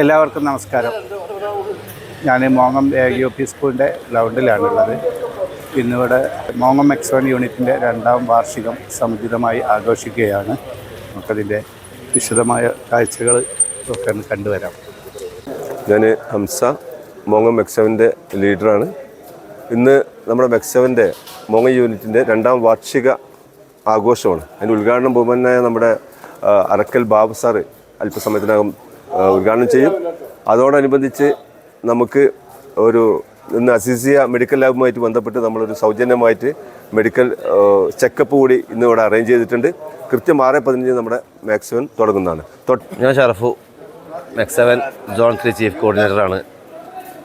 എല്ലാവർക്കും നമസ്കാരം. ഞാൻ മോങ്ങം എ യു പി സ്കൂളിന്റെ ഗ്രൗണ്ടിലാണുള്ളത്. ഇന്നിവിടെ മോങ്ങം എക്സോൺ യൂണിറ്റിന്റെ രണ്ടാം വാർഷികം സമുചിതമായി ആഘോഷിക്കുകയാണ്. നമുക്കതിന്റെ വിശദമായ കാഴ്ചകൾ ഒക്കെ ഒന്ന് കണ്ടുവരാം. ഞാൻ ഹംസ മോങ്ങം മെക്സവന്റെ ലീഡറാണ്. ഇന്ന് നമ്മുടെ മെക്സവന്റെ മോങ്ങ യൂണിറ്റിന്റെ രണ്ടാം വാർഷിക ആഘോഷമാണ്. അതിന്റെ ഉദ്ഘാടനം ബഹുമാനായ നമ്മുടെ അറക്കൽ ബാബു സാറ് അല്പസമയത്തിനകം ഉദ്ഘാടനം ചെയ്യും. അതോടനുബന്ധിച്ച് നമുക്ക് ഒരു ഇന്ന് അസീസിയ മെഡിക്കൽ ലാബുമായിട്ട് ബന്ധപ്പെട്ട് നമ്മളൊരു സൗജന്യമായിട്ട് മെഡിക്കൽ ചെക്കപ്പ് കൂടി ഇന്ന് ഇവിടെ അറേഞ്ച് ചെയ്തിട്ടുണ്ട്. കൃത്യം ആറ് പതിനഞ്ച് നമ്മുടെ മാക്സിമം തുടങ്ങുന്നതാണ്. ഞാൻ ഷറഫു മെക്സവൻ ജോൺ ത്രീ ചീഫ് കോർഡിനേറ്ററാണ്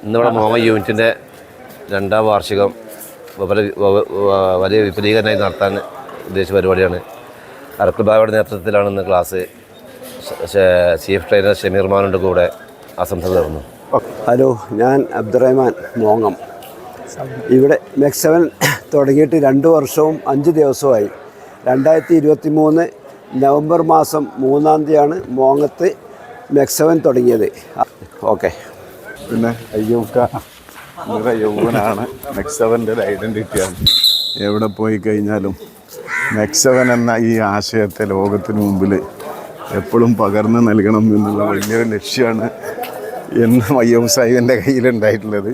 ഇന്നിവിടെ മോമ യൂണിറ്റിന്റെ രണ്ടാം വാർഷികം വലിയ വിപുലീകരണമായി നടത്താൻ ഉദ്ദേശിച്ച പരിപാടിയാണ്. അറക്കുബാബയുടെ നേതൃത്വത്തിലാണ് ഇന്ന് ക്ലാസ്. ചീഫ് ട്രെയിനർ ഷമീർ മാനുണ്ട് കൂടെ ആശംസ തീർന്നു ഹലോ ഞാൻ അബ്ദുറഹ്മാൻ മോങ്ങം. ഇവിടെ മെക്സവൻ തുടങ്ങിയിട്ട് രണ്ട് വർഷവും അഞ്ച് ദിവസമായി രണ്ടായിരത്തി ഇരുപത്തി മൂന്ന് നവംബർ മാസം മൂന്നാം തീയതിയാണ് മോങ്ങത്ത് മെക്സവൻ തുടങ്ങിയത്. ഓക്കെ. പിന്നെ അയ്യൂക്ക നമ്മുടെ യൗവനാണ്. മെക്സവന്റെ ഒരു ഐഡന്റിറ്റിയാണ്. എവിടെ പോയി കഴിഞ്ഞാലും മെക്സവൻ എന്ന ഈ ആശയത്തെ ലോകത്തിന് മുമ്പിൽ എപ്പോഴും പകർന്ന് നൽകണം എന്നുള്ള വലിയൊരു ലക്ഷ്യമാണ് എന്ന് അയ്യൂബ് സാഹിബിന്റെ കയ്യിലുണ്ടായിട്ടുള്ളത്.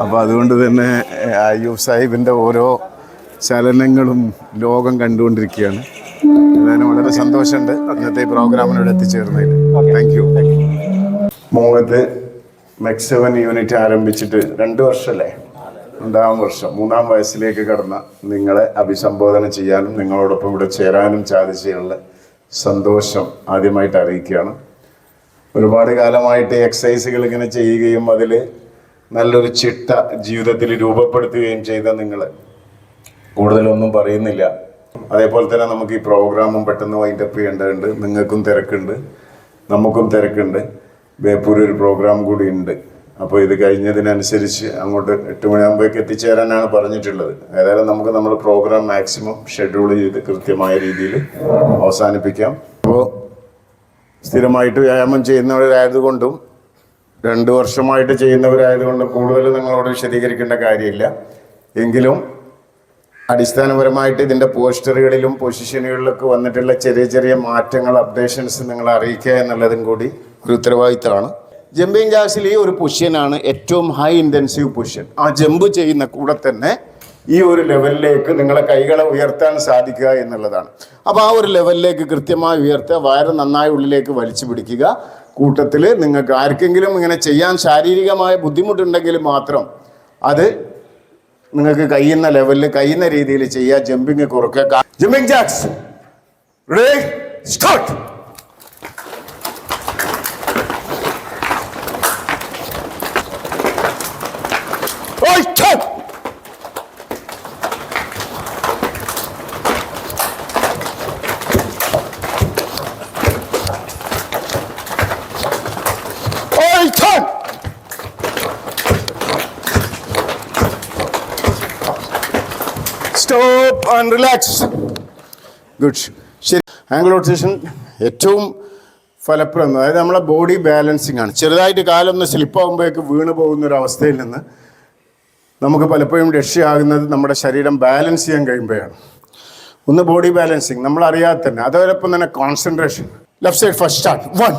അപ്പോൾ അതുകൊണ്ട് തന്നെ അയ്യൂബ് സാഹിബിന്റെ ഓരോ ചലനങ്ങളും ലോകം കണ്ടുകൊണ്ടിരിക്കുകയാണ്. ഏതായാലും വളരെ സന്തോഷമുണ്ട് അന്നത്തെ പ്രോഗ്രാമിനോട് എത്തിച്ചേർന്നതിൽ. താങ്ക് യു മൂന്നത്ത് മെക്സവൻ യൂണിറ്റ് ആരംഭിച്ചിട്ട് രണ്ട് വർഷമല്ലേ? രണ്ടാം വർഷം. മൂന്നാം വയസ്സിലേക്ക് കടന്ന നിങ്ങളെ അഭിസംബോധന ചെയ്യാനും നിങ്ങളോടൊപ്പം ഇവിടെ ചേരാനും സാധിച്ചതിലുള്ള സന്തോഷം ആദ്യമായിട്ട് അറിയിക്കുകയാണ്. ഒരുപാട് കാലമായിട്ട് എക്സസൈസുകൾ ഇങ്ങനെ ചെയ്യുകയും അതിൽ നല്ലൊരു ചിട്ട ജീവിതത്തിൽ രൂപപ്പെടുത്തുകയും ചെയ്ത നിങ്ങൾ കൂടുതലൊന്നും പറയുന്നില്ല. അതേപോലെ തന്നെ നമുക്ക് ഈ പ്രോഗ്രാമും പെട്ടെന്ന് വൈൻഡപ്പ് ചെയ്യേണ്ടതുണ്ട്. നിങ്ങൾക്കും തിരക്കുണ്ട്. നമുക്കും തിരക്കുണ്ട്. ബേപ്പൂർ ഒരു പ്രോഗ്രാം കൂടി ഉണ്ട്. അപ്പോൾ ഇത് കഴിഞ്ഞതിനനുസരിച്ച് അങ്ങോട്ട് എട്ട് മണിയാകുമ്പോഴേക്ക് എത്തിച്ചേരാനാണ് പറഞ്ഞിട്ടുള്ളത്. ഏതായാലും നമുക്ക് നമ്മുടെ പ്രോഗ്രാം മാക്സിമം ഷെഡ്യൂൾ ചെയ്ത് കൃത്യമായ രീതിയിൽ അവസാനിപ്പിക്കാം. അപ്പോൾ സ്ഥിരമായിട്ട് വ്യായാമം ചെയ്യുന്നവരായതുകൊണ്ടും രണ്ട് വർഷമായിട്ട് ചെയ്യുന്നവരായതുകൊണ്ടും കൂടുതൽ നിങ്ങളോട് വിശദീകരിക്കേണ്ട കാര്യമില്ല. എങ്കിലും അടിസ്ഥാനപരമായിട്ട് ഇതിന്റെ പോസ്റ്ററുകളിലും പൊസിഷനുകളിലൊക്കെ വന്നിട്ടുള്ള ചെറിയ ചെറിയ മാറ്റങ്ങൾ അപ്ഡേഷൻസ് നിങ്ങൾ അറിയിക്കുക എന്നുള്ളതും കൂടി ഒരു ഉത്തരവാദിത്തമാണ്. ജമ്പിങ് ജാക്സിൽ ഈ ഒരു പൊസിഷനാണ് ഏറ്റവും ഹൈ ഇന്റൻസീവ് പൊസിഷൻ. ആ ജമ്പ് ചെയ്യുന്ന കൂടെ തന്നെ ഈ ഒരു ലെവലിലേക്ക് നിങ്ങളെ കൈകളെ ഉയർത്താൻ സാധിക്കുക എന്നുള്ളതാണ്. അപ്പോൾ ആ ഒരു ലെവലിലേക്ക് കൃത്യമായി ഉയർത്തുക വയറ് നന്നായി ഉള്ളിലേക്ക് വലിച്ചു പിടിക്കുക. കൂട്ടത്തിൽ നിങ്ങൾക്ക് ആർക്കെങ്കിലും ഇങ്ങനെ ചെയ്യാൻ ശാരീരികമായ ബുദ്ധിമുട്ടുണ്ടെങ്കിൽ മാത്രം അത് നിങ്ങൾക്ക് കഴിയുന്ന ലെവലിൽ കഴിയുന്ന രീതിയിൽ ചെയ്യുക ജമ്പിങ് കുറക്കുക. Jumping jacks start Oh, stop! Oh, stop! Stop and relax good ശരി. ആംഗിൾ ഏറ്റവും ഫലപ്രദം അതായത് നമ്മളെ ബോഡി ബാലൻസിങ് ആണ്. ചെറുതായിട്ട് കാലൊന്ന് സ്ലിപ്പാകുമ്പോഴേക്ക് വീണ് പോകുന്ന ഒരു അവസ്ഥയിൽ നിന്ന് നമുക്ക് പലപ്പോഴും രക്ഷയാകുന്നത് നമ്മുടെ ശരീരം ബാലൻസ് ചെയ്യാൻ കഴിയുമ്പോഴാണ്. ഒന്ന് ബോഡി ബാലൻസിങ് നമ്മൾ അറിയാതെ തന്നെ. അതോടൊപ്പം തന്നെ concentration left side first start one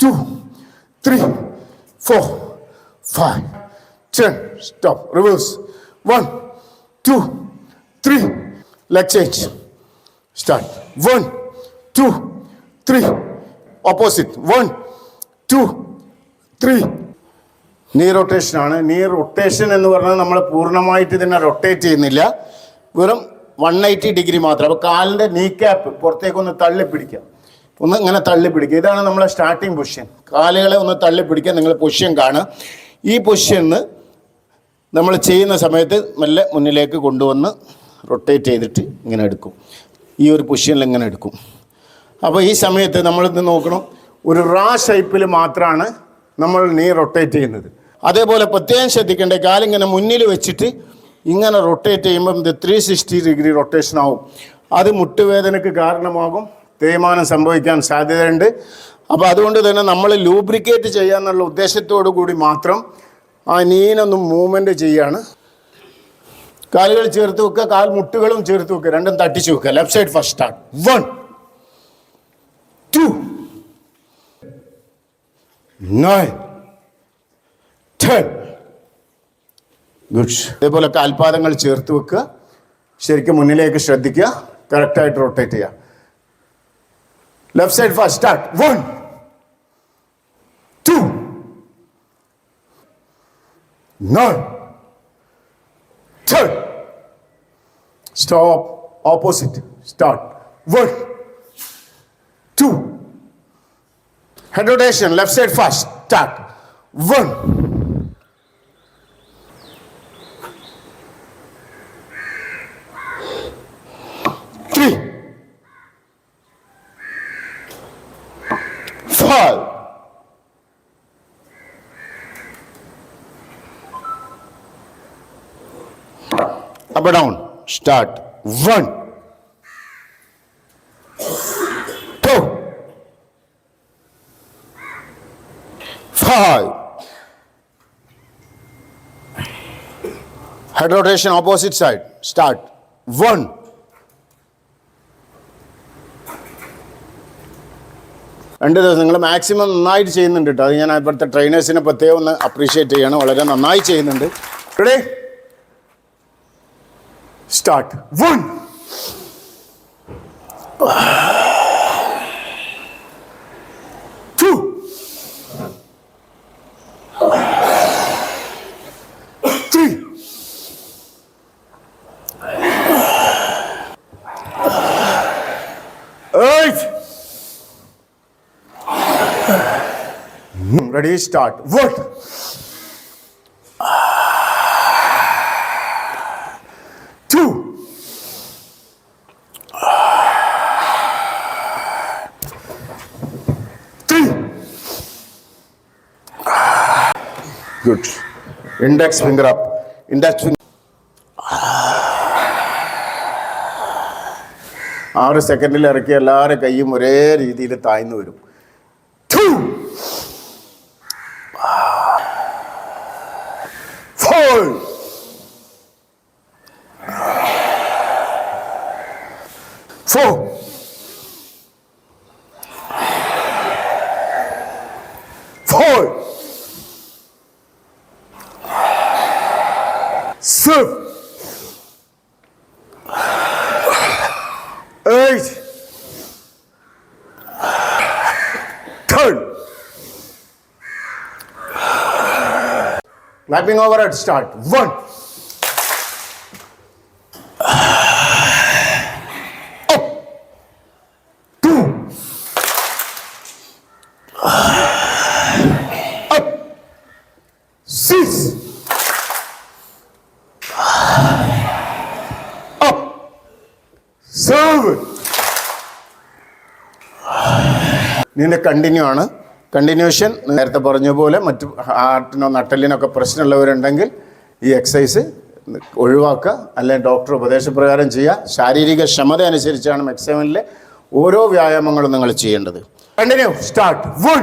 two three four five ten stop reverse one two three leg change. Start One, two, three. Opposite. One, two, three. Knee rotation ആണ്. നീ റൊട്ടേഷൻ എന്ന് പറഞ്ഞാൽ നമ്മൾ പൂർണമായിട്ട് ഇതിനെ റൊട്ടേറ്റ് ചെയ്യുന്നില്ല. വെറും വൺ എയ്റ്റി ഡിഗ്രി മാത്രം. അപ്പോൾ കാലിന്റെ നീ ക്യാപ്പ് പുറത്തേക്കൊന്ന് തള്ളി പിടിക്കുക ഒന്ന് ഇങ്ങനെ തള്ളി പിടിക്കുക ഇതാണ് നമ്മളെ സ്റ്റാർട്ടിങ് പൊസിഷൻ കാലുകളെ ഒന്ന് തള്ളി പിടിക്കുക നിങ്ങൾ പൊസിഷൻ കാണുക. ഈ പൊസിഷന് നമ്മൾ ചെയ്യുന്ന സമയത്ത് മെല്ലെ മുന്നിലേക്ക് കൊണ്ടുവന്ന് റൊട്ടേറ്റ് ചെയ്തിട്ട് ഇങ്ങനെ എടുക്കും. ഈ ഒരു പൊസിഷനിൽ ഇങ്ങനെ എടുക്കും. അപ്പോൾ ഈ സമയത്ത് നമ്മൾ നമ്മളിത് നോക്കണം? ഒരു റാ ഷേപ്പിൽ മാത്രമാണ് നമ്മൾ നീ റൊട്ടേറ്റ് ചെയ്യുന്നത്. അതേപോലെ പ്രത്യേകം ശ്രദ്ധിക്കേണ്ട കാലിങ്ങനെ മുന്നിൽ വെച്ചിട്ട് ഇങ്ങനെ റൊട്ടേറ്റ് ചെയ്യുമ്പം ഇത് ത്രീ സിക്സ്റ്റി ഡിഗ്രി റൊട്ടേഷൻ ആവും. അത് മുട്ടുവേദനയ്ക്ക് കാരണമാകും. തേയ്മാനം സംഭവിക്കാൻ സാധ്യതയുണ്ട്. അപ്പോൾ അതുകൊണ്ട് തന്നെ നമ്മൾ ലൂബ്രിക്കേറ്റ് ചെയ്യാന്നുള്ള ഉദ്ദേശത്തോടു കൂടി മാത്രം ആ നീനൊന്ന് മൂവ്മെന്റ് ചെയ്യാണ്. കാലുകൾ ചേർത്ത് വെക്കുക കാൽ മുട്ടുകളും ചേർത്ത് വെക്കുക. രണ്ടും തട്ടിച്ചു വെക്കുക. Left side first start one two nine ten good ഇതേപോലെ കാൽപാദങ്ങൾ ചേർത്ത് വെക്കുക. ശരിക്കും മുന്നിലേക്ക് ശ്രദ്ധിക്കുക. കറക്റ്റായിട്ട് റൊട്ടേറ്റ് ചെയ്യുക. Left side first start one two nine Turn. stop opposite. Start. One. Two. Head rotation, left side first. Start. One. Up down start one two five. Head rotation opposite side. Start. One. രണ്ട് ദിവസം നിങ്ങൾ maximum നന്നായിട്ട് ചെയ്യുന്നുണ്ട് കേട്ടോ അത് ഞാൻ ഇപ്പോഴത്തെ ട്രെയിനേഴ്സിനെ പ്രത്യേകം ഒന്ന് അപ്രീഷിയേറ്റ് ചെയ്യണം വളരെ നന്നായി ചെയ്യുന്നുണ്ട് ready start one two three eight Ready, start. What? Good. Index finger up Index finger. ആറ് സെക്കൻഡിൽ ഇറക്കിയ എല്ലാവരുടെ കൈയും ഒരേ രീതിയിൽ താഴ്ന്നു വരും Clapping over at start. One. Up. Two. Up. Six. Up. Seven. ഇതിന്റെ കണ്ടിന്യൂ ആണ് കണ്ടിന്യൂഷൻ നേരത്തെ പറഞ്ഞ പോലെ മറ്റു ഹാർട്ടിനോ നട്ടലിനൊക്കെ പ്രശ്നമുള്ളവരുണ്ടെങ്കിൽ ഈ എക്സസൈസ് ഒഴിവാക്കുക അല്ലെങ്കിൽ ഡോക്ടർ ഉപദേശപ്രകാരം ചെയ്യുക. ശാരീരിക ക്ഷമത അനുസരിച്ചാണ് മെക്സവനിലെ ഓരോ വ്യായാമങ്ങളും നിങ്ങൾ ചെയ്യേണ്ടത്. Continue start one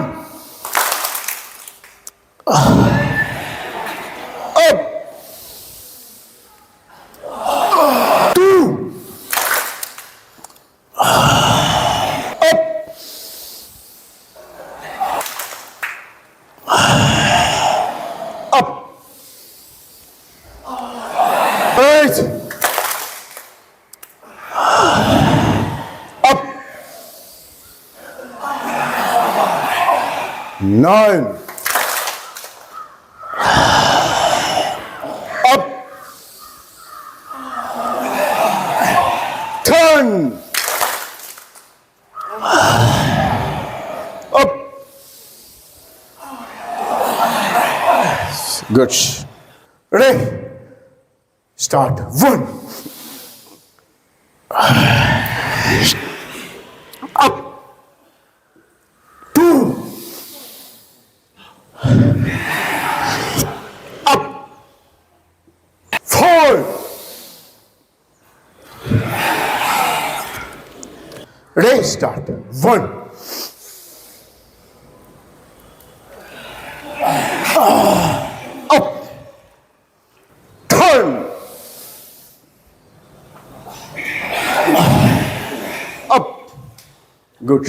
Good. Ready? Start. One. Up. Two. Up. Four. Ready? Start. One. Good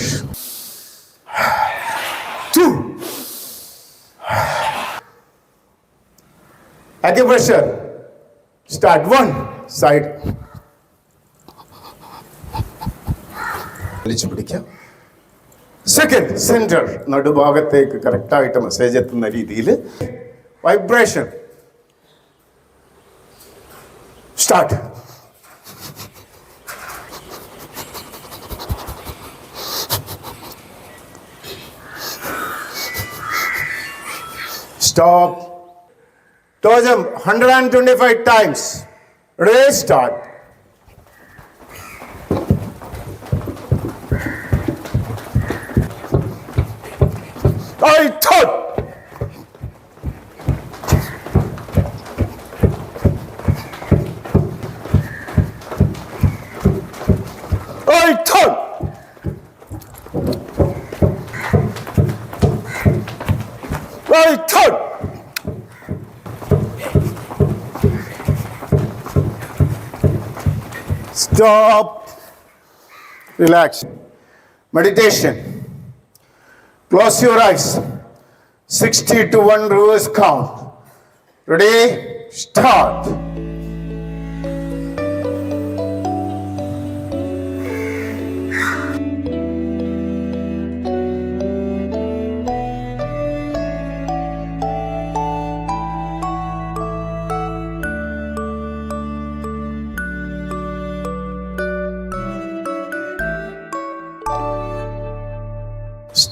two acupressure start one side. വലിച്ചു പിടിക്കാം. സെക്കൻഡ് സെന്റർ നടുഭാഗത്തേക്ക് കറക്റ്റായിട്ട് മെസ്സേജ് എത്തുന്ന രീതിയിൽ vibration start stop. Tozam, 125 times. Restart. Stop. Relax. Meditation. Close your eyes. 60 to 1 reverse count. Ready? Start.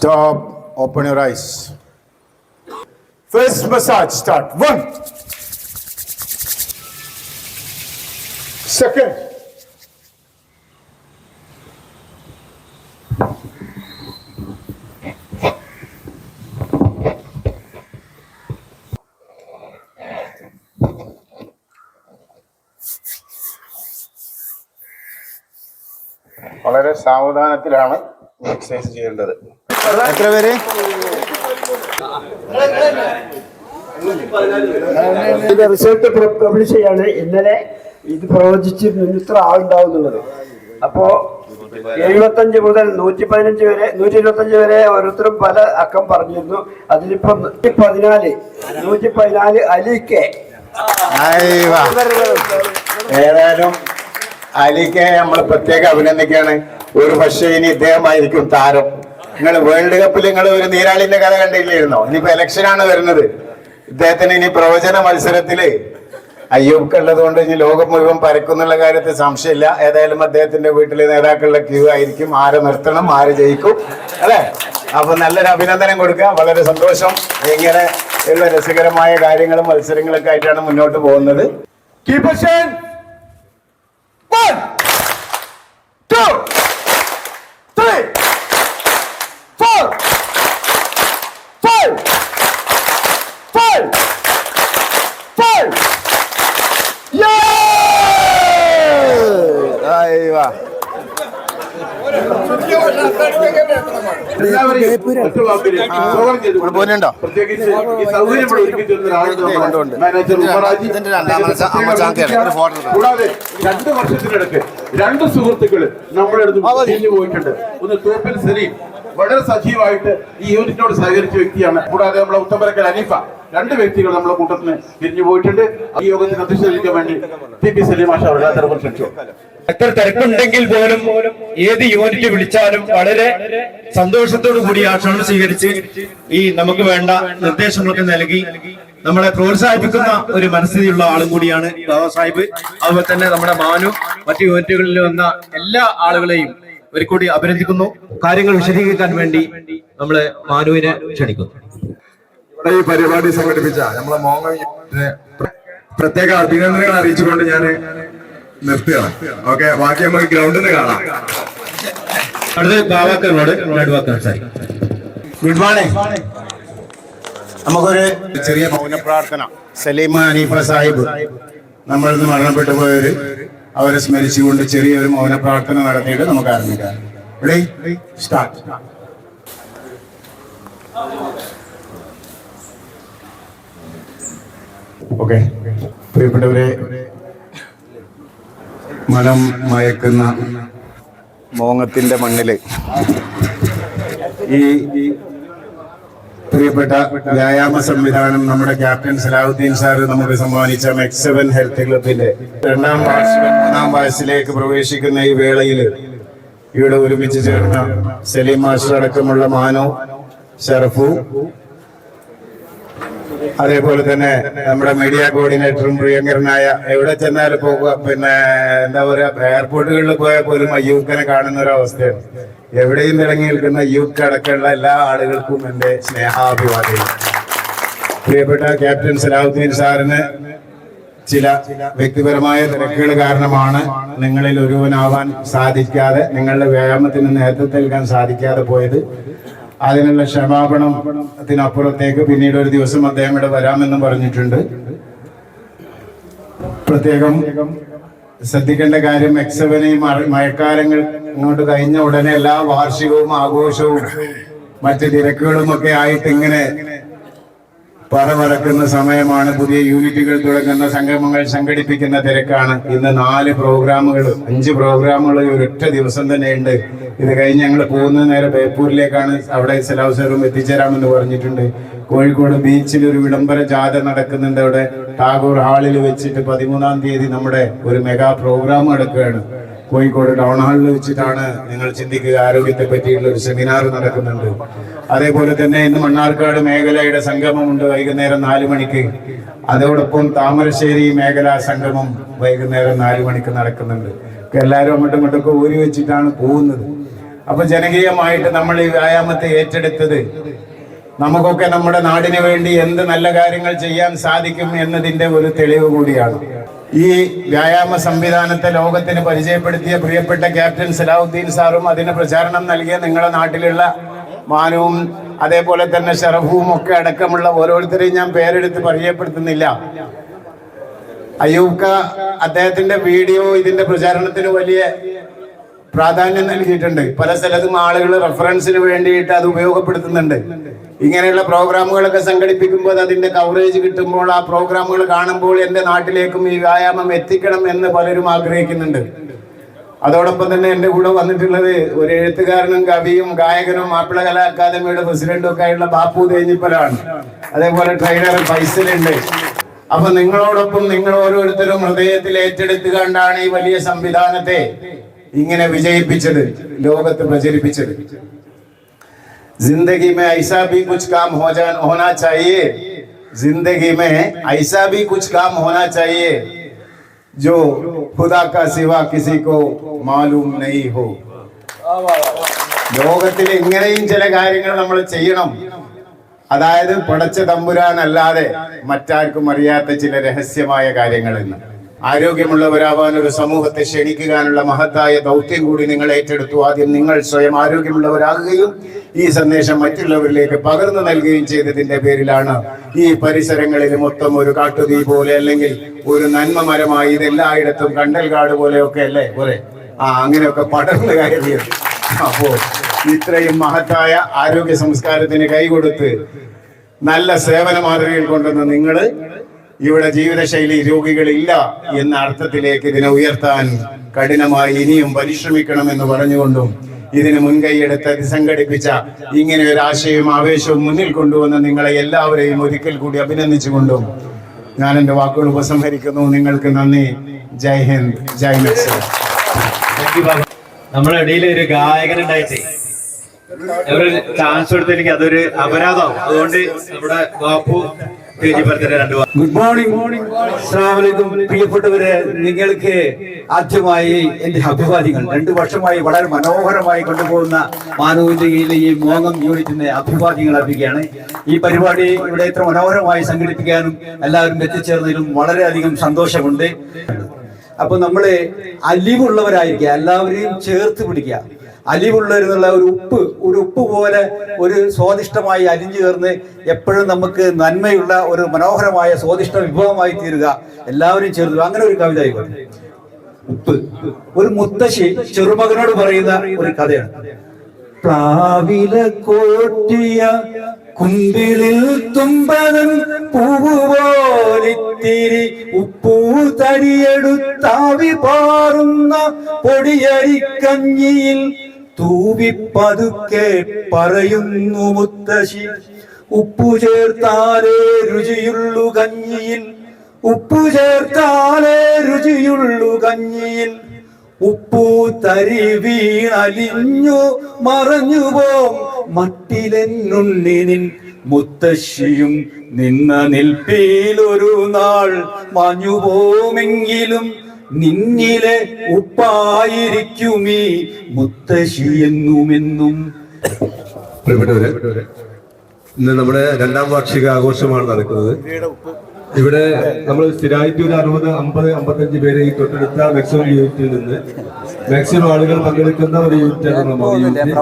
Stop. Open your eyes. First massage. Start. One. Second. വളരെ സാവധാനത്തിലാണ് exercise ചെയ്യേണ്ടത് എത്ര പേര്? ഇതിന്റെ റിസൾട്ട് പബ്ലിഷ് ചെയ്യാണ്. ഇന്നലെ ഇത് പ്രവചിച്ചിരുന്നു. ഇത്ര ആളുണ്ടാവും എന്നുള്ളത് അപ്പോ എഴുപത്തഞ്ച് മുതൽ നൂറ്റി പതിനഞ്ച് വരെ നൂറ്റി ഇരുപത്തഞ്ച് വരെ ഓരോരുത്തരും പല അക്കം പറഞ്ഞിരുന്നു. അതിലിപ്പോ നൂറ്റി പതിനാല് നൂറ്റി പതിനാല് അലിക്കെ ഏതായാലും അലിക്ക് നമ്മൾ പ്രത്യേകം അഭിനന്ദിക്കാണ് ഒരു പക്ഷേ ഇനി ഇദ്ദേഹമായിരിക്കും താരം. നിങ്ങൾ വേൾഡ് കപ്പിൽ നിങ്ങൾ ഒരു നീരാളിന്റെ കഥ കണ്ടില്ലായിരുന്നോ ഇനിയിപ്പോ ആണ് വരുന്നത്. ഇദ്ദേഹത്തിന് ഇനി പ്രവചന മത്സരത്തിൽ അയ്യൂബ് ഉള്ളത് കൊണ്ട് ഇനി ലോകം മുഴുവൻ പരക്കുന്നുള്ള കാര്യത്തിൽ സംശയമില്ല. ഏതായാലും അദ്ദേഹത്തിന്റെ വീട്ടിലെ നേതാക്കളുടെ ക്യൂ ആയിരിക്കും. ആരെ നിർത്തണം ആര് ജയിക്കും. അല്ലെ? അപ്പൊ നല്ലൊരു അഭിനന്ദനം കൊടുക്കുക വളരെ സന്തോഷം. ഇങ്ങനെ ഉള്ള രസകരമായ കാര്യങ്ങളും മത്സരങ്ങളൊക്കെ ആയിട്ടാണ് മുന്നോട്ട് പോകുന്നത്. കീപ്പർ One, കൂടാതെ രണ്ട് വർഷത്തിനിടയ്ക്ക് രണ്ട് സുഹൃത്തുക്കൾ നമ്മുടെ അടുത്ത് തിരിഞ്ഞു പോയിട്ടുണ്ട് ഒന്ന് തോപ്പിൽ സലീം വളരെ സജീവമായിട്ട് ഈ യൂണിറ്റിനോട് സഹകരിച്ച വ്യക്തിയാണ് കൂടാതെ നമ്മളെ ഉത്തമരക്കൽ അനീഫ രണ്ട് വ്യക്തികൾ നമ്മളെ കൂട്ടത്തിന് തിരിഞ്ഞു പോയിട്ടുണ്ട്. ഈ യോഗത്തിന് അധ്യക്ഷതയ്ക്കാൻ വേണ്ടി ടി പി സലീം ആഷ അവരുടെ തെരഞ്ഞെടുപ്പ് ക്ഷണിച്ചു. എത്ര തിരക്കുണ്ടെങ്കിൽ പോലും ഏത് യൂണിറ്റ് വിളിച്ചാലും വളരെ സന്തോഷത്തോടു കൂടി ആക്ഷണം സ്വീകരിച്ച് ഈ നമുക്ക് വേണ്ട നിർദ്ദേശങ്ങളൊക്കെ നൽകി നമ്മളെ പ്രോത്സാഹിപ്പിക്കുന്ന ഒരു മനസ്ഥിതിയുള്ള ആളും കൂടിയാണ് ബാബാ സാഹിബ്. അതുപോലെ തന്നെ നമ്മുടെ മാനു മറ്റു യൂണിറ്റുകളിൽ വന്ന എല്ലാ ആളുകളെയും ഒരു കൂടി അഭിനന്ദിക്കുന്നു. കാര്യങ്ങൾ വിശദീകരിക്കാൻ വേണ്ടി നമ്മളെ മാനുവിനെ ക്ഷണിക്കുന്നു. ഈ പരിപാടി സംഘടിപ്പിച്ച നമ്മളെ മോങ്ങ പ്രത്യേക അഭിനന്ദനങ്ങൾ അറിയിച്ചുകൊണ്ട് ഞാൻ നിർത്തുകയാണ്. ഓക്കെ ബാക്കി നമുക്ക് ഗ്രൗണ്ടിൽ നിന്ന് കാണാം. അടുത്ത് സംസാരിക്കും ഗുഡ് മോർണിംഗ് നമുക്കൊരു ചെറിയ മൗന പ്രാർത്ഥന. സലീം ഹനീഫ സാഹിബ് നമ്മൾ ഇന്ന് മരണപ്പെട്ടു പോയവര് അവരെ സ്മരിച്ചുകൊണ്ട് ചെറിയൊരു മൗന പ്രാർത്ഥന നടത്തിയിട്ട് നമുക്ക് ആരംഭിക്കാം. റെഡി സ്റ്റാർട്ട് ഓക്കെ പ്രിയപ്പെട്ടവരെ മനം മയക്കുന്ന മോങ്ങത്തിന്റെ മണ്ണിൽ ഈ പ്രിയപ്പെട്ട വ്യായാമ സംവിധാനം നമ്മുടെ ക്യാപ്റ്റൻ സലാഹുദ്ദീൻ സാർ നമുക്ക് സമ്മാനിച്ച മെക്സ് സെവൻ ഹെൽത്ത് ക്ലബിന്റെ രണ്ടാം വാർഷികം മൂന്നാം വയസ്സിലേക്ക് പ്രവേശിക്കുന്ന ഈ വേളയിൽ ഇവിടെ ഒരുമിച്ച് ചേർന്ന സലീം മാസ്റ്റർ അടക്കമുള്ള മാനോ ഷറഫു അതേപോലെ തന്നെ നമ്മുടെ മീഡിയ കോർഡിനേറ്ററും പ്രിയങ്കരനായ എവിടെ ചെന്നാലും പിന്നെ എന്താ പറയുക എയർപോർട്ടുകളിൽ പോയാൽ പോലും അയ്യൂക്കനെ കാണുന്ന ഒരു അവസ്ഥയാണ്. എവിടെയും തിളങ്ങി നിൽക്കുന്ന യൂക്ക് അടക്കമുള്ള എല്ലാ ആളുകൾക്കും എന്റെ സ്നേഹാഭിവാദ്യം. പ്രിയപ്പെട്ട ക്യാപ്റ്റൻ സലാഹുദ്ദീൻ സാറിന് ചില വ്യക്തിപരമായ തിരക്കുകൾ കാരണമാണ് നിങ്ങളിൽ ഒരുവനാവാൻ സാധിക്കാതെ നിങ്ങളുടെ വ്യായാമത്തിന് നേതൃത്വം നൽകാൻ സാധിക്കാതെ പോയത്. അതിനുള്ള ക്ഷമാപണത്തിനപ്പുറത്തേക്ക് പിന്നീട് ഒരു ദിവസം അദ്ദേഹം ഇവിടെ വരാമെന്നും പറഞ്ഞിട്ടുണ്ട്. പ്രത്യേകം ശ്രദ്ധിക്കേണ്ട കാര്യം എക്സവന് മഴക്കാലങ്ങൾ ഇങ്ങോട്ട് കഴിഞ്ഞ ഉടനെ എല്ലാ വാർഷികവും ആഘോഷവും മറ്റു തിരക്കുകളും ഒക്കെ ആയിട്ട് ഇങ്ങനെ പറവറക്കുന്ന സമയമാണ് പുതിയ യൂണിറ്റുകൾ തുടങ്ങുന്ന സംഗമങ്ങൾ സംഘടിപ്പിക്കുന്ന തിരക്കാണ്. ഇന്ന് നാല് പ്രോഗ്രാമുകൾ അഞ്ച് പ്രോഗ്രാമുകൾ ഒരൊറ്റ ദിവസം തന്നെ ഉണ്ട്. ഇത് കഴിഞ്ഞ് ഞങ്ങൾ പോകുന്ന നേരെ ബേപ്പൂരിലേക്കാണ്. അവിടെ സലാവസരം എത്തിച്ചേരാമെന്ന് പറഞ്ഞിട്ടുണ്ട്. കോഴിക്കോട് ബീച്ചിൽ ഒരു വിളംബര ജാഥ നടക്കുന്നുണ്ട് അവിടെ. ടാഗോർ ഹാളിൽ വെച്ചിട്ട് പതിമൂന്നാം തീയതി നമ്മുടെ ഒരു മെഗാ പ്രോഗ്രാം നടക്കുകയാണ്. കോഴിക്കോട് ടൗൺ ഹാളിൽ വെച്ചിട്ടാണ് നിങ്ങൾ ചിന്തിക്കുക ആരോഗ്യത്തെ പറ്റിയുള്ള ഒരു സെമിനാർ നടക്കുന്നുണ്ട്. അതേപോലെ തന്നെ ഇന്ന് മണ്ണാർക്കാട് മേഖലയുടെ സംഗമമുണ്ട് വൈകുന്നേരം നാല് മണിക്ക്. അതോടൊപ്പം താമരശ്ശേരി മേഖലാ സംഗമം വൈകുന്നേരം നാല് മണിക്ക് നടക്കുന്നുണ്ട്. എല്ലാവരും അങ്ങോട്ടും ഇങ്ങോട്ടൊക്കെ ഊരി വെച്ചിട്ടാണ് പോകുന്നത്. അപ്പൊ ജനകീയമായിട്ട് നമ്മൾ ഈ വ്യായാമത്തെ ഏറ്റെടുത്തത് നമുക്കൊക്കെ നമ്മുടെ നാടിന് വേണ്ടി എന്ത് നല്ല കാര്യങ്ങൾ ചെയ്യാൻ സാധിക്കും എന്നതിന്റെ ഒരു തെളിവ് കൂടിയാണ്. ഈ വ്യായാമ സംവിധാനത്തെ ലോകത്തിന് പരിചയപ്പെടുത്തിയ പ്രിയപ്പെട്ട ക്യാപ്റ്റൻ സലാഹുദ്ദീൻ സാറും അതിന് പ്രചാരണം നൽകിയ നിങ്ങളുടെ നാട്ടിലുള്ള മാനുവും അതേപോലെ തന്നെ ഷറഫും ഒക്കെ അടക്കമുള്ള ഓരോരുത്തരെയും ഞാൻ പേരെടുത്ത് പരിചയപ്പെടുത്തുന്നില്ല. അയ്യൂബ്ക അദ്ദേഹത്തിന്റെ വീഡിയോ ഇതിന്റെ പ്രചാരണത്തിന് വലിയ പ്രാധാന്യം നൽകിയിട്ടുണ്ട്. പല സ്ഥലത്തും ആളുകൾ റെഫറൻസിന് വേണ്ടിയിട്ട് അത് ഉപയോഗപ്പെടുത്തുന്നുണ്ട്. ഇങ്ങനെയുള്ള പ്രോഗ്രാമുകളൊക്കെ സംഘടിപ്പിക്കുമ്പോൾ അതിന്റെ കവറേജ് കിട്ടുമ്പോൾ ആ പ്രോഗ്രാമുകൾ കാണുമ്പോൾ എന്റെ നാട്ടിലേക്കും ഈ വ്യായാമം എത്തിക്കണം എന്ന് പലരും ആഗ്രഹിക്കുന്നുണ്ട്. അതോടൊപ്പം തന്നെ എന്റെ കൂടെ വന്നിട്ടുള്ളത് ഒരു എഴുത്തുകാരനും കവിയും ഗായകനും മാപ്പിള കലാ അക്കാദമിയുടെ പ്രസിഡന്റും ഒക്കെ ആയിട്ടുള്ള ബാപ്പു തേഞ്ഞിപ്പലാണ്. അതേപോലെ ട്രെയിനർ ഫൈസലുണ്ട്. അപ്പൊ നിങ്ങളോടൊപ്പം നിങ്ങൾ ഓരോരുത്തരും ഹൃദയത്തിൽ ഏറ്റെടുത്തുകൊണ്ടാണ് ഈ വലിയ സംവിധാനത്തെ ഇങ്ങനെ വിജയിപ്പിച്ചത് ലോകത്ത് പ്രചരിപ്പിച്ചത്. ജിന്ദഗി മേ ഐസാ ബി കുച്ച് കാം ഹോ ജാൻ ഹോനാ ചാഹിയേ ജിന്ദഗി മേ ഐസാ ബി കുച്ച് കാം ഹോനാ ചാഹിയേ ജോ ഖുദാ കാ സിവാ കിസി കോ മാലൂം നഹീ ഹോ. ലോകത്തിൽ ഇങ്ങനെയും ചില കാര്യങ്ങൾ നമ്മൾ ചെയ്യണം. അതായത് പടച്ച തമ്പുരാൻ അല്ലാതെ മറ്റാർക്കും അറിയാത്ത ചില രഹസ്യമായ കാര്യങ്ങൾ എന്ന് ആരോഗ്യമുള്ളവരാവാൻ ഒരു സമൂഹത്തെ ക്ഷണിക്കാനുള്ള മഹത്തായ ദൗത്യം കൂടി നിങ്ങൾ ഏറ്റെടുത്തു. ആദ്യം നിങ്ങൾ സ്വയം ആരോഗ്യമുള്ളവരാകുകയും ഈ സന്ദേശം മറ്റുള്ളവരിലേക്ക് പകർന്നു നൽകുകയും ചെയ്തതിന്റെ പേരിലാണ് ഈ പരിസരങ്ങളിൽ മൊത്തം ഒരു കാട്ടുതീ പോലെ അല്ലെങ്കിൽ ഒരു നന്മ മരമായി ഇതെല്ലായിടത്തും കണ്ടൽ കാട് പോലെയൊക്കെ അല്ലേ? പോലെ. ആ അങ്ങനെയൊക്കെ പടർന്നു കയറിയത്. അപ്പോ ഇത്രയും മഹത്തായ ആരോഗ്യ സംസ്കാരത്തിന് കൈകൊടുത്ത് നല്ല സേവന മാതൃകയിൽ കൊണ്ടുവന്ന് നിങ്ങൾ ഇവിടെ ജീവിതശൈലി രോഗികളില്ല എന്ന അർത്ഥത്തിലേക്ക് ഇതിനെ ഉയർത്താൻ കഠിനമായി ഇനിയും പരിശ്രമിക്കണം എന്ന് പറഞ്ഞുകൊണ്ടും ഇതിന് മുൻകൈയെടുത്ത് സംഘടിപ്പിച്ച ഇങ്ങനെ ഒരു ആശയവും ആവേശവും മുന്നിൽ കൊണ്ടുവന്ന നിങ്ങളെ എല്ലാവരെയും ഒരിക്കൽ കൂടി അഭിനന്ദിച്ചുകൊണ്ടും ഞാൻ എന്റെ വാക്കുകൾ ഉപസംഹരിക്കുന്നു. നിങ്ങൾക്ക് നന്ദി. ജയ് ഹിന്ദ്. ജയ് നക്സൽ നമ്മുടെ ഇടയിൽ ഒരു ഗായകൻ ഉണ്ടായിട്ടേ. ചാൻസ് കൊടുത്തെനിക്ക് അതൊരു അപരാധമാവും. അതുകൊണ്ട് നമ്മുടെ ബാപ്പു. Good morning. അസ്സലാമലൈക്കും. പ്രിയപ്പെട്ടവരെ നിങ്ങൾക്ക് ആദ്യമായി എന്റെ അഭിവാദ്യങ്ങൾ. രണ്ടു വർഷമായി വളരെ മനോഹരമായി കൊണ്ടുപോകുന്ന മാനവീന്ദ്രയിലെ ഈ മോങ്ങം യൂണിറ്റിന്റെ അഭിവാദ്യങ്ങൾ അർപ്പിക്കുകയാണ് ഈ പരിപാടി ഇവിടെ ഇത്ര മനോഹരമായി സംഘടിപ്പിക്കാനും എല്ലാവരും എത്തിച്ചേർന്നതിലും വളരെയധികം സന്തോഷമുണ്ട്. അപ്പൊ നമ്മൾ അലിവുള്ളവരായിരിക്കുക എല്ലാവരെയും ചേർത്ത് പിടിക്കുക. അലിവുള്ളവരെന്നുള്ള ഒരു ഉപ്പ് ഒരു ഉപ്പ് പോലെ ഒരു സ്വാദിഷ്ടമായി അലിഞ്ഞു ചേർന്ന് എപ്പോഴും നമുക്ക് നന്മയുള്ള ഒരു മനോഹരമായ സ്വാദിഷ്ട വിഭവമായി തീരുക. എല്ലാവരും ചേർന്നു അങ്ങനെ ഒരു കവിത ആയിക്കോട്ടെ. ഉപ്പ്. ഒരു മുത്തശ്ശി ചെറുമകനോട് പറയുന്ന ഒരു കഥയാണ്. പ്ലാവില കോട്ടിയ കുമ്പിളിൽ തുമ്പതൻ പൂവുപോലിത്തിരി ഉപ്പൂ തടിയെടുത്താവി പാറുന്ന പൊടിയരിക്കഞ്ഞിയിൽ തൂവിപ്പതുക്കെ പറയുന്നു മുത്തശ്ശി. ഉപ്പു ചേർത്താലേ രുചിയുള്ളു കഞ്ഞിയിൽ. ഉപ്പു ചേർത്താലേ രുചിയുള്ളു കഞ്ഞിയിൽ. ഉപ്പു തരി വീണലിഞ്ഞു മറഞ്ഞു പോം മട്ടിലെന്നുണ്ണിനിൻ മുത്തശ്ശിയും നിന്ന നിൽപ്പിലൊരു നാൾ മാഞ്ഞു പോമെങ്കിലും നിന്നിലെ ഉപ്പായിരിക്കുമീ മുത്തശ്ശി എന്നുമെന്നും. പ്രിയപ്പെട്ടവരെ ഇന്ന് നമ്മുടെ രണ്ടാം വാർഷിക ആഘോഷമാണ് നടക്കുന്നത്. ഇവിടെ നമ്മൾ സ്ഥിരമായിട്ട് ഒരു അറുപത് അമ്പത് അമ്പത്തഞ്ച് പേര് ഈ തൊട്ടടുത്ത മാക്സിമം യൂണിറ്റിൽ നിന്ന് മാക്സിമം ആളുകൾ പങ്കെടുക്കുന്ന ഒരു യൂണിറ്റാണ് നമ്മുടെ യൂണിറ്റ്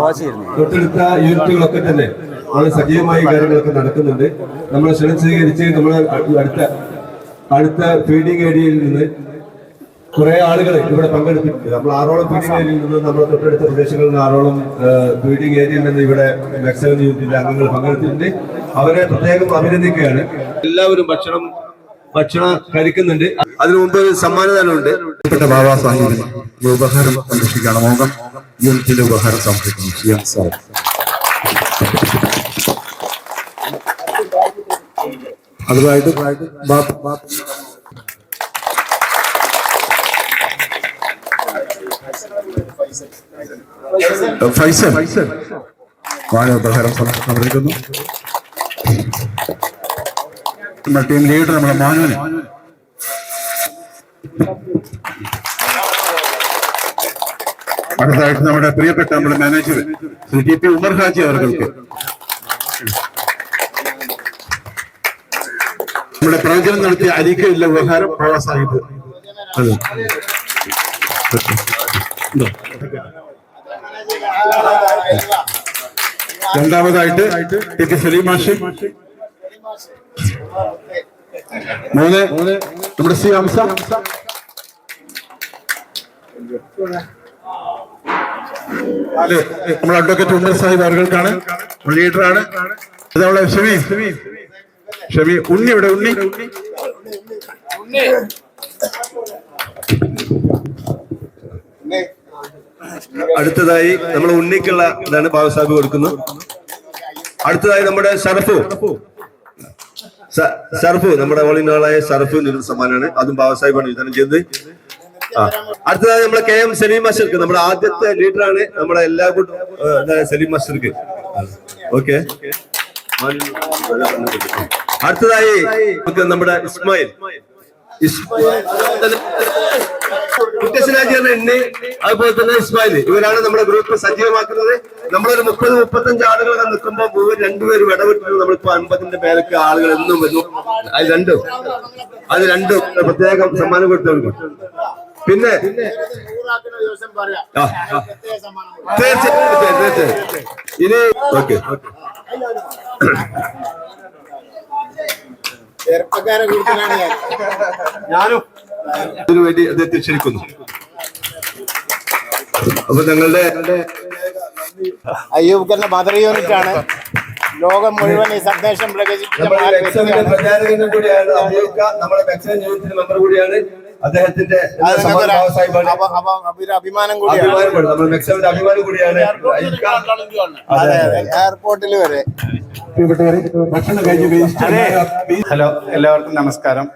തൊട്ടടുത്ത യൂണിറ്റുകളൊക്കെ തന്നെ വളരെ സജീവമായ കാര്യങ്ങളൊക്കെ നടക്കുന്നുണ്ട്. നമ്മൾ ക്ഷണം സ്വീകരിച്ച് നമ്മൾ അടുത്ത അടുത്ത ഫീഡിംഗ് ഏരിയയിൽ നിന്ന് കുറെ ആളുകൾ ഇവിടെ പങ്കെടുത്തിട്ടുണ്ട് നമ്മൾ ആറോളം ഫീഡിംഗ് ഏരിയയിൽ നിന്ന് നമ്മുടെ തൊട്ടടുത്ത പ്രദേശങ്ങളിൽ നിന്ന് ആറോളം ഫീഡിംഗ് ഏരിയയിൽ നിന്ന് ഇവിടെ മെക്സവൻ യൂണിറ്റിന്റെ അംഗങ്ങൾ പങ്കെടുത്തിട്ടുണ്ട്. അവരെ പ്രത്യേകം അഭിനന്ദിക്കുകയാണ്. എല്ലാവരും ഭക്ഷണം ഭക്ഷണം കഴിക്കുന്നുണ്ട്. അതിനു മുമ്പ് ഒരു സമ്മാനദാനമുണ്ട്. ബാബാ സാഹിബിന് ഉപഹാരം സംരക്ഷിക്കുകയാണ്. മോഹം യൂണിറ്റിന്റെ ഉപഹാരം സംരക്ഷിക്കുന്നു. അതുമായിട്ട് ബാ- ബാ- ഫൈസൽ ഫൈസൽ. ഉപഹാരം സം- സമർപ്പിക്കുന്നു. നമ്മുടെ ടീം ലീഡർ നമ്മുടെ മാനുവിന് അടുത്തതായിട്ട് നമ്മുടെ പ്രിയപ്പെട്ട നമ്മുടെ manager Shri T P Umar Haji അവർക്ക് നമ്മുടെ പ്രവചനം നടത്തിയ അലിക്കയില്ല വ്യവഹാരം ബാബാ സാഹിബ് അതെ. രണ്ടാമതായിട്ട് ടി പി സലീം മാഷി. മൂന്ന് നമ്മുടെ സി ഹംസ നാല് നമ്മുടെ അഡ്വക്കേറ്റ് ഉമ്മർ സാഹിബ് അവർക്കാണ് ലീഡറാണ് അതവിടെ ഷമി. ഷമി ഉണ്ണി ഇവിടെ ഉണ്ണി. ഉണ്ണി. അടുത്തതായി നമ്മൾ ഉണ്ണിക്കുള്ള ഇതാണ് ബാബുസാഹിബ് കൊടുക്കുന്നു. അടുത്തതായി നമ്മുടെ ഷറഫു. സർഫു നമ്മുടെ ഓൾ ഇൻ ഓളായ ഷറഫു നേടുന്ന സമ്മാനമാണ് അതും ബാബുസാഹിബാണ് വിതരണം ചെയ്തത്. അടുത്തതായി നമ്മുടെ കെ എം സലീം മാസ്റ്റർക്ക് നമ്മുടെ ആദ്യത്തെ ലീഡറാണ് നമ്മുടെ എല്ലാ കൂട്ടും സലീം മാസ്റ്റർക്ക് ഓക്കെ. അടുത്തതായി നമുക്ക് നമ്മുടെ ഇസ്മായിൽ. മുത്തശ്ശനാജിയാണ് എണ്ണി അതുപോലെ തന്നെ ഇസ്മായിൽ. ഇവരാണ് നമ്മുടെ ഗ്രൂപ്പ് സജീവമാക്കുന്നത്. നമ്മളൊരു മുപ്പത് മുപ്പത്തഞ്ച് ആളുകൾ നിൽക്കുമ്പോൾ മുഴുവൻ രണ്ടുപേരും ഇടപെട്ടിട്ട് നമ്മളിപ്പോ അൻപതിന്റെ പേരൊക്കെ ആളുകൾ എന്നും വരുന്നു അത് രണ്ടും. അത് രണ്ടും. പ്രത്യേകം സമ്മാനം കൊടുത്തു പിന്നെ. തീർച്ചയായും തീർച്ചയായും. ഇനി ഓക്കെ. ഞാനും അദ്ദേഹത്തെ ക്ഷണിക്കുന്നു അപ്പൊ ഞങ്ങളുടെ അയ്യൂബ്ക്കറിന്റെ മദർ യൂണിറ്റ് ആണ് ലോകം മുഴുവൻ ഈ സന്ദേശം പ്രകടിപ്പിച്ച നമ്മുടെ മെമ്പർ കൂടിയാണ് അദ്ദേഹത്തിന്റെ അഭിമാനം കൂടിയാണ്. അഭിമാനം കൂടിയാണ്. എയർപോർട്ടിൽ വരെ. ഹലോ എല്ലാവർക്കും നമസ്കാരം.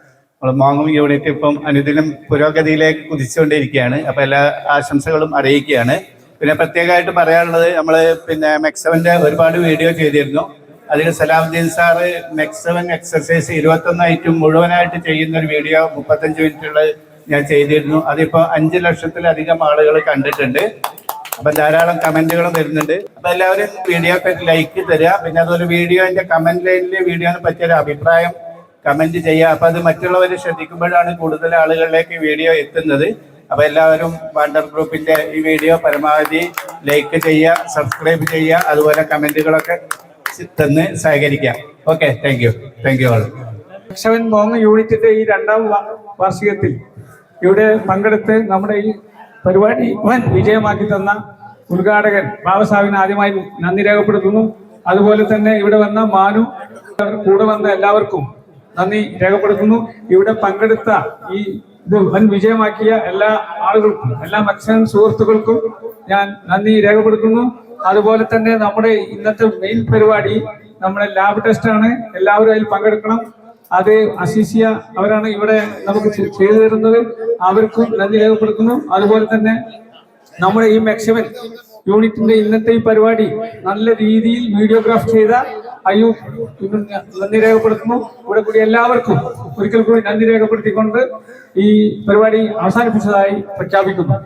നമ്മൾ മോങ്ങും യൂണിറ്റ് ഇപ്പം അനുദിനം പുരോഗതിയിലേക്ക് കുതിച്ചുകൊണ്ടിരിക്കുകയാണ്. അപ്പൊ എല്ലാ ആശംസകളും അറിയിക്കുകയാണ്. പിന്നെ പ്രത്യേകമായിട്ട് പറയാനുള്ളത് നമ്മൾ പിന്നെ മെക്സവന്റെ ഒരുപാട് വീഡിയോ ചെയ്തിരുന്നു. അതിൽ സലാമുദ്ദീൻ സാറ് മെക്സവൻ എക്സസൈസ് ഐറ്റം മുഴുവനായിട്ട് ചെയ്യുന്ന ഒരു വീഡിയോ മുപ്പത്തഞ്ച് മിനിറ്റുള്ള ഞാൻ ചെയ്തിരുന്നു. അതിപ്പോ അഞ്ച് ലക്ഷത്തിലധികം ആളുകൾ കണ്ടിട്ടുണ്ട്. അപ്പൊ ധാരാളം കമന്റുകളും വരുന്നുണ്ട്. അപ്പൊ എല്ലാവരും വീഡിയോക്ക് ലൈക്ക് തരിക പിന്നെ അതുപോലെ വീഡിയോന്റെ കമന്റ് ലൈനിൽ വീഡിയോനെ പറ്റിയൊരു അഭിപ്രായം കമന്റ് ചെയ്യുക അപ്പൊ അത് മറ്റുള്ളവർ ശ്രദ്ധിക്കുമ്പോഴാണ് കൂടുതൽ ആളുകളിലേക്ക് വീഡിയോ എത്തുന്നത്. അപ്പൊ എല്ലാവരും വാണ്ടർ ഗ്രൂപ്പിന്റെ ഈ വീഡിയോ പരമാവധി ലൈക്ക് ചെയ്യുക സബ്സ്ക്രൈബ് ചെയ്യുക. അതുപോലെ കമന്റുകളൊക്കെ തന്ന് സഹകരിക്കാം. Okay thank you thank you all മോങ്ങ യൂണിറ്റിന്റെ ഈ രണ്ടാം വാർഷികത്തിൽ ഇവിടെ പങ്കെടുത്ത് നമ്മുടെ ഈ പരിപാടി വൻ വിജയമാക്കി തന്ന ഉദ്ഘാടകൻ ബാബസാഹിബിന് ആദ്യമായി നന്ദി രേഖപ്പെടുത്തുന്നു. അതുപോലെ തന്നെ ഇവിടെ വന്ന മാനു കൂടെ വന്ന എല്ലാവർക്കും നന്ദി രേഖപ്പെടുത്തുന്നു. ഇവിടെ പങ്കെടുത്ത ഈ ഇത് വൻ വിജയമാക്കിയ എല്ലാ ആളുകൾക്കും എല്ലാ മത്സ്യ സുഹൃത്തുക്കൾക്കും ഞാൻ നന്ദി രേഖപ്പെടുത്തുന്നു. അതുപോലെ തന്നെ നമ്മുടെ ഇന്നത്തെ മെയിൻ പരിപാടി നമ്മുടെ ലാബ് ടെസ്റ്റ് ആണ്. എല്ലാവരും അതിൽ പങ്കെടുക്കണം. അത് അസീസിയ അവരാണ് ഇവിടെ നമുക്ക് ചെയ്തു തരുന്നത്. അവർക്കും നന്ദി രേഖപ്പെടുത്തുന്നു. അതുപോലെ തന്നെ നമ്മുടെ ഈ മെക്സിമൻ യൂണിറ്റിന്റെ ഇന്നത്തെ ഈ പരിപാടി നല്ല രീതിയിൽ വീഡിയോഗ്രാഫ് ചെയ്ത അയ്യൂ നന്ദി രേഖപ്പെടുത്തുന്നു. ഇവിടെ കൂടി എല്ലാവർക്കും ഒരിക്കൽ കൂടി നന്ദി രേഖപ്പെടുത്തിക്കൊണ്ട് ഈ പരിപാടി അവസാനിപ്പിച്ചതായി പ്രഖ്യാപിക്കുന്നു.